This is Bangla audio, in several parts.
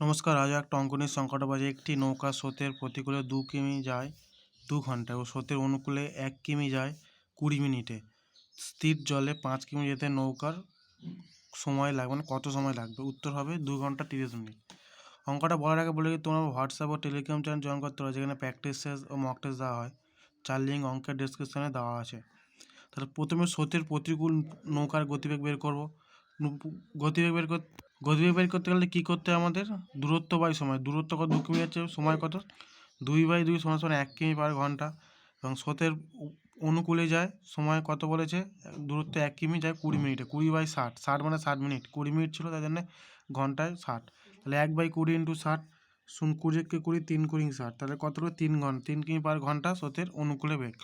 নমস্কার, আজ একটা অঙ্কনের সংকট বাজে একটি। নৌকা স্রোতের প্রতিকূলে দু কিমি যায় দু ঘন্টায় ও স্রোতের অনুকূলে এক কিমি যায় কুড়ি মিনিটে। স্থির জলে পাঁচ কিমি যেতে নৌকার সময় লাগবে মানে কত সময় লাগবে? উত্তর হবে দু ঘণ্টা তিরিশ মিনিট। অঙ্কটা বলার আগে বলে তোমরা হোয়াটসঅ্যাপ ও টেলিগ্রাম চ্যানেল জয়েন করতে পারো, যেখানে প্র্যাকটিস ও মক টেস্ট দেওয়া হয়। চার লিঙ্ক অঙ্কের ডিসক্রিপশানে দেওয়া আছে। তাহলে প্রথমে স্রোতের প্রতিকূল নৌকার গতিবেগ বের করব। গতিবেগ বের কর গতিবেগ বের করতে গেলে কী করতে হয় আমাদের? দূরত্ব বাই সময়। দূরত্ব কত? দু কিমি যাচ্ছে সময় কত? দুই বাই দুই সমান সমান এক কিমি পার ঘণ্টা। এবং স্রোতের অনুকূলে যায়। সময় কত বলেছে? দূরত্ব এক কিমি যায় কুড়ি মিনিটে। কুড়ি বাই ষাট। ষাট মানে ষাট মিনিট। কুড়ি মিনিট ছিল তাই জন্য ঘন্টায় ষাট। তাহলে এক বাই কুড়ি ইন্টু ষাট শূন্য কুড়িকে কুড়ি তিন কুড়ি ষাট। তাহলে কত হলো? তিন ঘণ্টা তিন কিমি পার ঘণ্টা স্রোতের অনুকূলে বেগ।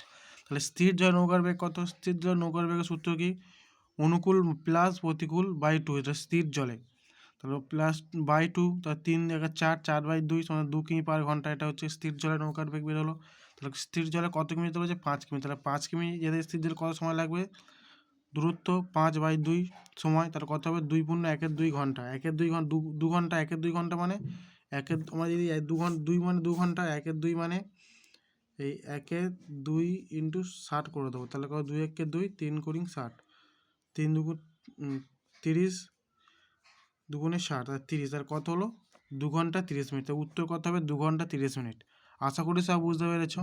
তাহলে স্থির জয় নৌকার বেগ কত? স্থির জয় নৌকার বেগের সূত্র কি? অনুকূল প্লাস প্রতিকূল বাই টু। এটা স্থির জলে। তাহলে প্লাস বাই টু তাহলে তিন একা চার চার বাই দুই সমান দু কিমি পার ঘণ্টা এটা হচ্ছে স্থির জলে নৌকার বেগ বেরোলো তাহলে স্থির জলে কত কিমি যেতে বলেছে পাঁচ কিমি। তাহলে পাঁচ কিমি যেতে স্থির জলে কত সময় লাগবে? দূরত্ব পাঁচ বাই দুই সময় তাহলে কত হবে? দুই পূর্ণ একের দুই ঘণ্টা। একের দুই ঘণ্টা দু দু ঘণ্টা একের দুই ঘণ্টা মানে? একের আমরা যদি এক- দু ঘণ্টা দুই মানে দু ঘণ্টা একের দুই মানে? এই একে দুই ইন্টু ষাট করে দেবো। তাহলে কত? দুই একে দুই তিন কুড়ি ষাট। তিন উম, তিরিশ দুগুণে ষাট আর তিরিশ আর কত হলো? দু ঘণ্টা তিরিশ মিনিট তার উত্তর কত হবে? দু ঘণ্টা তিরিশ মিনিট। আশা করি সব বুঝতে পেরেছ।